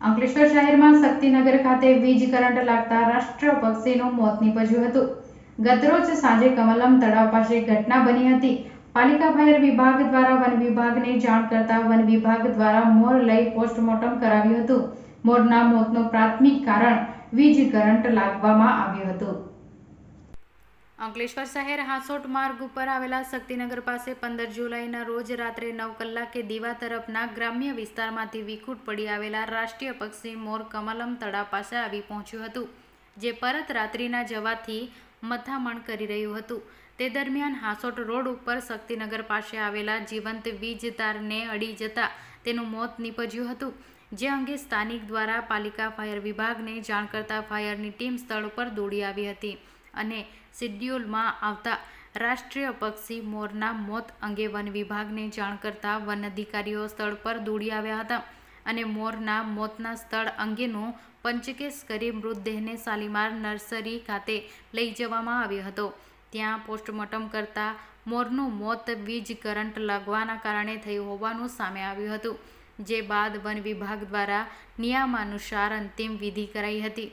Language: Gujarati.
અંકલેશ્વર શહેરમાં શક્તિનગર ખાતે વીજ કરંટ લાગતા રાષ્ટ્ર પક્ષીનું મોત નીપજ્યું હતું. ગતરોજ સાંજે કમલમ તળાવ પાસે ઘટના બની હતી. પાલિકા ફાયર વિભાગ દ્વારા વન વિભાગને જાણ કરતા વન વિભાગ દ્વારા મોર લઈ પોસ્ટમોર્ટમ કરાવ્યું હતું. મોરના મોતનું પ્રાથમિક કારણ વીજ કરંટ લાગવામાં આવ્યું હતું. અંકલેશ્વર શહેર હાંસોટ માર્ગ ઉપર આવેલા શક્તિનગર પાસે પંદર જુલાઈના રોજ રાત્રે નવ કલાકે દીવા તરફના ગ્રામ્ય વિસ્તારમાંથી વિખૂટ પડી આવેલા રાષ્ટ્રીય પક્ષી મોર કમલમ તળાવ પાસે આવી પહોંચ્યું હતું, જે પરત રાત્રિના જવાથી મથામણ કરી રહ્યું હતું. તે દરમિયાન હાંસોટ રોડ ઉપર શક્તિનગર પાસે આવેલા જીવંત વીજ તારને અડી જતા તેનું મોત નીપજ્યું હતું, જે અંગે સ્થાનિક દ્વારા પાલિકા ફાયર વિભાગને જાણ કરતા ફાયરની ટીમ સ્થળ ઉપર દોડી આવી હતી. અને શિડ્યુલમાં આવતા રાષ્ટ્રીય પક્ષી મોરના મોત અંગે વન વિભાગને જાણ કરતા વન અધિકારીઓ સ્થળ પર દોડી આવ્યા હતા અને મોરના મોતના સ્થળ અંગેનું પંચકેશ કરી મૃતદેહને શાલીમાર નર્સરી ખાતે લઈ જવામાં આવ્યો હતો. ત્યાં પોસ્ટમોર્ટમ કરતા મોરનું મોત વીજ કરંટ લાગવાના કારણે થયું હોવાનું સામે આવ્યું હતું, જે બાદ વન વિભાગ દ્વારા નિયમાનુસાર અંતિમ વિધિ કરાઈ હતી.